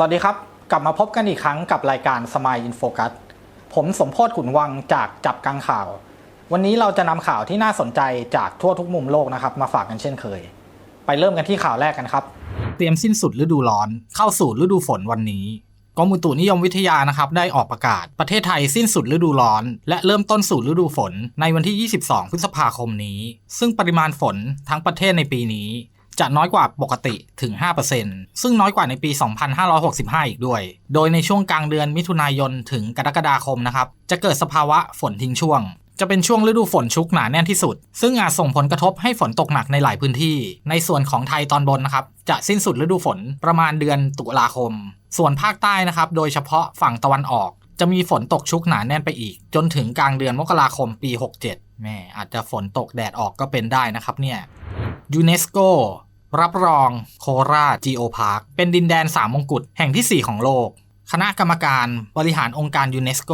สวัสดีครับ กลับมาพบกันอีกครั้งกับรายการ Smile in Focus ผมสมโพศขุนวังจากจับกังข่าว วันนี้เราจะนำข่าวที่น่าสนใจจากทั่วทุกมุมโลกนะครับ มาฝากกันเช่นเคย ไปเริ่มกันที่ข่าวแรกกันครับ เตรียมสิ้นสุดฤดูร้อน เข้าสู่ฤดูฝนวันนี้กรมอุตุนิยมวิทยานะครับได้ออกประกาศประเทศไทยสิ้นสุดฤดูร้อน และเริ่มต้นสู่ฤดูฝนในวันที่ 22 พฤษภาคมนี้ ซึ่งปริมาณฝนทั้งประเทศในปีนี้ จะน้อยกว่าปกติถึง 5%ซึ่งน้อยกว่าในปี 2565 อีกด้วย โดยในช่วงกลางเดือนมิถุนายนถึงกรกฎาคมนะครับ จะเกิดสภาวะฝนทิ้งช่วง จะเป็นช่วงฤดูฝนชุกหนาแน่นที่สุด ซึ่งอาจส่งผลกระทบให้ฝนตกหนักในหลายพื้นที่ ในส่วนของไทยตอนบนนะครับ จะสิ้นสุดฤดูฝนประมาณเดือนตุลาคม ส่วนภาคใต้นะครับ โดยเฉพาะฝั่งตะวันออก จะมีฝนตกชุกหนาแน่นไปอีก จนถึงกลางเดือนมกราคมปี 67แม่อาจจะฝนตกแดดออกก็เป็นได้นะครับเนี่ยยูเนสโก รับรองโคราชจีโอพาร์คเป็นดินแดนสามมงกุฎแห่งที่ 4 ของโลก คณะกรรมการบริหารองค์การยูเนสโก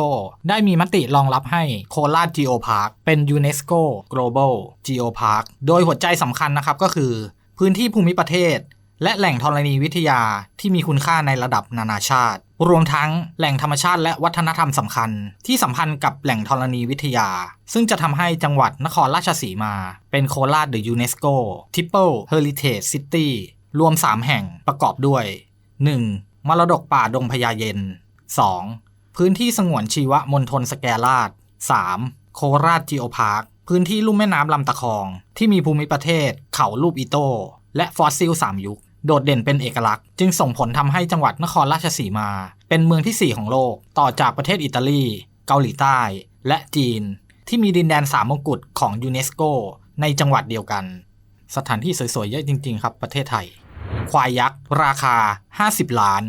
ได้มีมติรองรับให้โคราชจีโอพาร์คเป็นยูเนสโก global geo park โดยหัวใจสำคัญนะครับก็คือ พื้นที่ภูมิประเทศ และแหล่งธรณีวิทยาที่มีคุณค่าในระดับนานาชาติ รวมทั้งแหล่งธรรมชาติและวัฒนธรรมสำคัญ ที่สัมพันธ์กับแหล่งธรณีวิทยา ซึ่งจะทำให้จังหวัดนครราชสีมา เป็นโคราชเดอะยูเนสโกทิปเปิลเฮอริเทจซิตี้รวม 3 แห่งประกอบด้วย 1. มรดกป่าดงพญาเย็น 2. พื้นที่สงวนชีวมณฑลสแกราช 3. โคราชจีโอพาร์ค พื้นที่ลุ่มแม่น้ำลำตะคอง ที่มีภูมิประเทศเขาลูกอิโต และฟอสซิล 3 ยุค โดดเด่นเป็นเอกลักษณ์ จึงส่งผลทำให้จังหวัดนครราชสีมา เป็นเมืองที่ 4 ของโลก ต่อจากประเทศอิตาลี เกาหลีใต้ และจีน ที่มีดินแดนสามมงกุฎของยูเนสโกในจังหวัดเดียวกัน สถานที่สวยๆ เยอะจริง ๆ ครับประเทศไทย ควายยักษ์ ราคา 50 ล้าน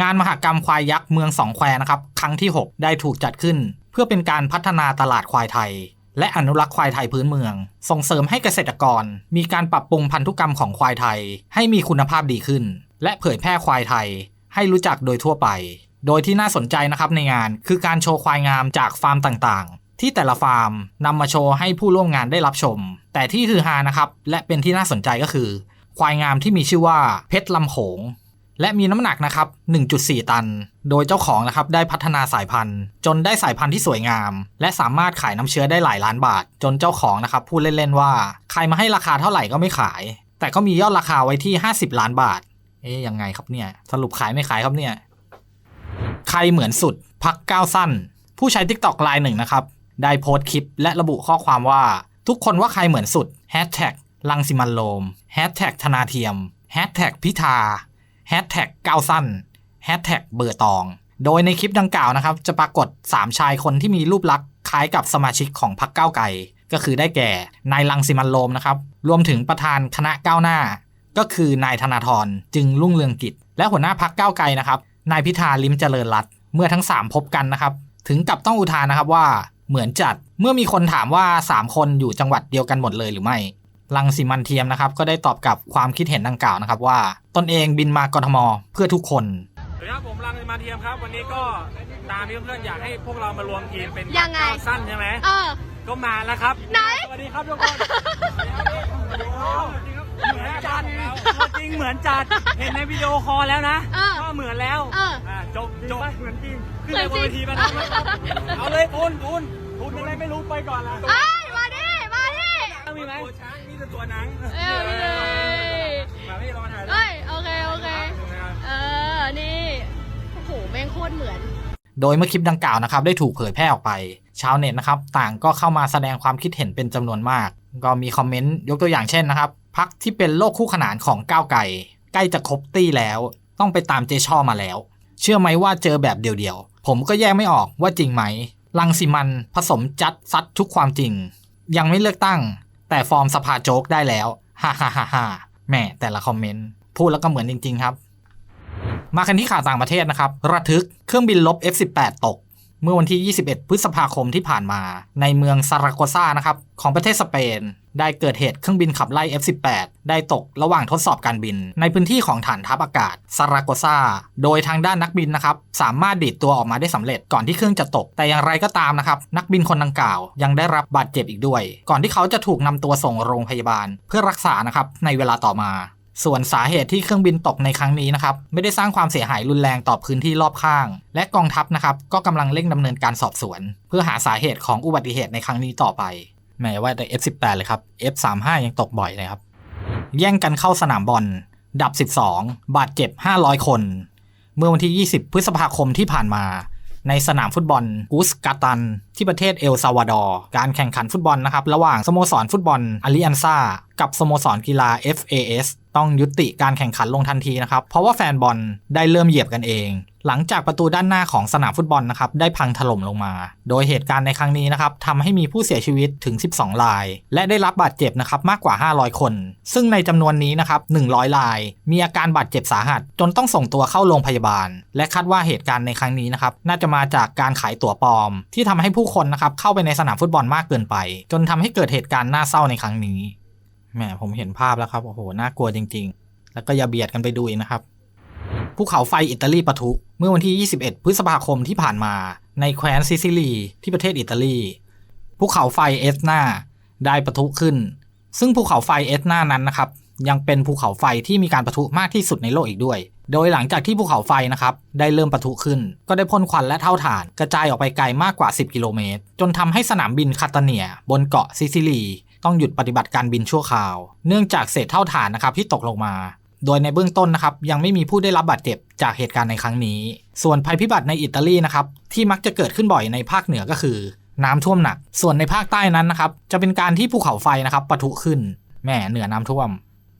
งานมหกรรมควายยักษ์เมืองสองแควนะครับ ครั้งที่ 6 ได้ถูกจัดขึ้น เพื่อเป็นการพัฒนาตลาดควายไทย และอนุรักษ์ควายไทยพื้นเมือง ส่งเสริมให้เกษตรกร มีการปรับปรุงพันธุกรรมของควายไทย ให้มีคุณภาพดีขึ้น และเผยแพร่ควายไทย ให้รู้จักโดยทั่วไป โดยที่น่าสนใจนะครับในงานคือการโชว์ควายงามจากฟาร์มต่างๆ ที่แต่ละฟาร์มนำมาโชว์ให้ผู้ร่วมงานได้รับชม แต่ที่คือฮานะครับและเป็นที่น่าสนใจก็คือ ควายงามที่มีชื่อว่าเพชรลำโขง และมีน้ำหนักนะครับ 1.4 ตัน โดยเจ้าของนะครับได้พัฒนาสายพันธุ์ จนได้สายพันธุ์ที่สวยงาม และสามารถขายน้ำเชื้อได้หลายล้านบาท จนเจ้าของนะครับพูดเล่น ๆ ว่า ใครมาให้ราคาเท่าไหร่ก็ไม่ขาย แต่ก็มียอดราคาไว้ที่ 50 ล้านบาท เอ๊ยยังไงครับเนี่ย สรุปขายไม่ขายครับเนี่ย ใครเหมือนสุด พักก้าวสั้น ผู้ใช้ TikTok รายหนึ่งนะครับ ได้โพสต์คลิปและระบุข้อความว่า ทุกคนว่าใครเหมือนสุด Hashtag ลังสิมันโลม Hashtag ธนาเทียม Hashtag พิธา Hashtag ก้าวสั้น Hashtag เบอร์ตอง โดยในคลิปดังกล่าวนะครับ จะปรากฏ 3 ชายคนที่มีรูปลักษณ์คล้ายกับสมาชิกของพรรคก้าวไกลก็คือได้แก่นายลังสิมันโลมนะครับ รวมถึงประธานคณะก้าวหน้า ก็คือนายธนาธรจึงรุ่งเรืองกิจ และหัวหน้าพักก้าวไกลนะครับนายพิธาลิมเจริญรัตเมื่อทั้ง 3 พบกันนะครับ ถึงกับต้องอุทานนะครับว่าเหมือนจัดเมื่อมีคนถามว่า 3 คนอยู่จังหวัดเดียวกันหมดเลยหรือไม่ ลังสิมันเทียมนะครับ ก็ได้ตอบกลับความคิดเห็นดังกล่าวนะครับว่าตนเองบินมากรทมเพื่อทุกคนสวัสดีครับผมรังสิมาเทียมครับ วันนี้ก็ตามที่เพื่อนๆอยากให้พวกเรามารวมทีมเป็นยังไงก้าวสั้นใช่ไหมเออก็มาแล้วครับไหนสวัสดีครับทุกคนเหมือนจัดตัวจริงเหมือนจัดเห็นในวิดีโอคอลแล้วนะเออก็เหมือนแล้วเอออะจบจบเหมือนจริงขึ้นเหมืไปอนบจรินงเวทีมาแล้วเอาเลยทุนทุนทุนอะไรไม่รู้ไปก่อนละ มีไหมตัวช้างนี่คือตัวหนังเอ้ยมาพี่ลองมาถ่ายเอ้ยโอเคโอเคเออนี่โอ้โหแม่งโคตรเหมือน โดยเมื่อคลิปดังกล่าวนะครับ ได้ถูกเผยแพร่ออกไป ชาวเน็ตนะครับ ต่างก็เข้ามาแสดงความคิดเห็นเป็นจำนวนมาก ก็มีคอมเมนต์ยกตัวอย่างเช่นนะครับพักที่เป็นโลกคู่ขนานของก้าวไก่ใกล้จะครบตี้แล้ว ต้องไปตามเจช่อมาแล้ว เชื่อไหมว่าเจอแบบเดียวๆ ผมก็แยกไม่ออกว่าจริงไหมลังสิมันผสมจัดซัดทุกความจริง ยังไม่เลือกตั้ง แต่ฟอร์มสภาโจ๊กได้แล้วฮ่าฮ่าฮ่าฮ่าแหม่แต่ละคอมเมนต์ พูดแล้วก็เหมือนจริง ๆ ครับ มากันที่ข่าวต่างประเทศนะครับ ระทึกเครื่องบินลบ F18 ตก เมื่อวันที่ 21 พฤษภาคมที่ผ่านมา ในเมืองซาราโกซานะครับของประเทศสเปน ได้เกิดเหตุเครื่องบินขับไล่ F18 ได้ตกระหว่างทดสอบการบิน ในพื้นที่ของฐานทัพอากาศซาราโกซาโดยทางด้านนักบินนะครับสามารถดีดตัวออกมาได้สำเร็จก่อนที่เครื่องจะตก แต่อย่างไรก็ตามนะครับนักบินคนดังกล่าว ยังได้รับบาดเจ็บอีกด้วย ก่อนที่เขาจะถูกนำตัวส่งโรงพยาบาล เพื่อรักษานะครับในเวลาต่อมา ส่วนสาเหตุที่เครื่องบินตกในครั้งนี้นะครับไม่ได้สร้างความเสียหายรุนแรงต่อพื้นที่รอบข้าง และกองทัพนะครับก็กำลังเร่งดำเนินการสอบสวน เพื่อหาสาเหตุของอุบัติเหตุในครั้งนี้ต่อไปแม้ว่าแต่ F18 เลยครับ F35 ยังตกบ่อยเลยครับแย่งกันเข้าสนามบอลดับ 12 บาดเจ็บ 500 คน เมื่อวันที่ 20 พฤษภาคมที่ผ่านมา ในสนามฟุตบอลกูสกาตัน ที่ประเทศเอลซาวาดอร์ การแข่งขันฟุตบอลนะครับ ระหว่างสโมสรฟุตบอลอาริอันซากับสโมสรกีฬา FAS ต้องยุติการแข่งขันลงทันทีนะครับ เพราะว่าแฟนบอลได้เริ่มเหยียบกันเอง หลังจากประตูด้านหน้าของสนามฟุตบอลนะครับได้พังถล่มลงมา โดยเหตุการณ์ในครั้งนี้นะครับทำให้มีผู้เสียชีวิตถึง 12 ราย และได้รับบาดเจ็บนะครับมากกว่า 500 คน ซึ่งในจำนวนนี้นะครับ100 ราย มีอาการบาดเจ็บสาหัส จนต้องส่งตัวเข้าโรงพยาบาล และคาดว่าเหตุการณ์ในครั้งนี้นะครับน่าจะมาจากการขายตั๋วปลอม ที่ทำให้ผู้คนนะครับเข้าไปในสนามฟุตบอลมากเกินไป จนทำให้เกิดเหตุการณ์น่าเศร้าในครั้งนี้แหมผมเห็นภาพแล้วครับโอ้โหน่ากลัวจริง ๆ แล้วก็อย่าเบียดกันไปดูอีกนะครับภูเขาไฟอิตาลีปะทุเมื่อวันที่ 21 พฤษภาคมที่ผ่านมาในแคว้นซิซิลีที่ประเทศอิตาลีภูเขาไฟเอสนาได้ปะทุขึ้น ซึ่งภูเขาไฟเอสนานั้นนะครับ ยังเป็นภูเขาไฟที่มีการปะทุมากที่สุดในโลกอีกด้วย โดยหลังจากที่ภูเขาไฟนะครับได้เริ่มปะทุขึ้น ก็ได้พ่นควันและเท่าฐาน กระจายออกไปไกลมากกว่า 10 กิโลเมตร จนทำให้สนามบินคาตาเนีย บนเกาะซิซิลี ต้องหยุดปฏิบัติการบินชั่วคราว เนื่องจากเศษเท่าฐานนะครับที่ตกลงมา โดยในเบื้องต้นนะครับยังไม่มีผู้ได้รับบาดเจ็บจากเหตุการณ์ในครั้งนี้ ส่วนภัยพิบัติในอิตาลีนะครับที่มักจะเกิดขึ้นบ่อยในภาคเหนือก็คือ น้ำท่วมหนัก ส่วนในภาคใต้นั้นนะครับจะเป็นการที่ภูเขาไฟนะครับปะทุขึ้นแม่เหนือน้ำท่วม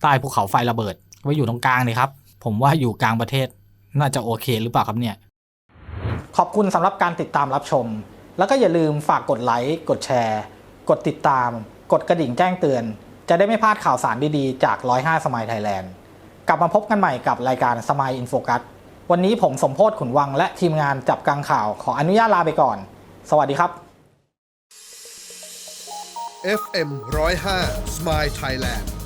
ใต้ภูเขาไฟระเบิดไว้อยู่ตรงกลางเลยครับ ผมว่าอยู่กลางประเทศน่าจะโอเคหรือเปล่าครับเนี่ย ขอบคุณสำหรับการติดตามรับชม แล้วก็อย่าลืมฝากกดไลค์กดแชร์ กดติดตาม กดกระดิ่งแจ้งเตือน จะได้ไม่พลาดข่าวสารดีๆ จาก 105สมัยไทยแลนด์กลับมาพบกันใหม่กับรายการสมัยอินโฟกัสวันนี้ผมสมโพศขุนวังและทีมงานจับกังข่าวขออนุญาตลาไปก่อน สวัสดีครับ FM 105 Smile Thailand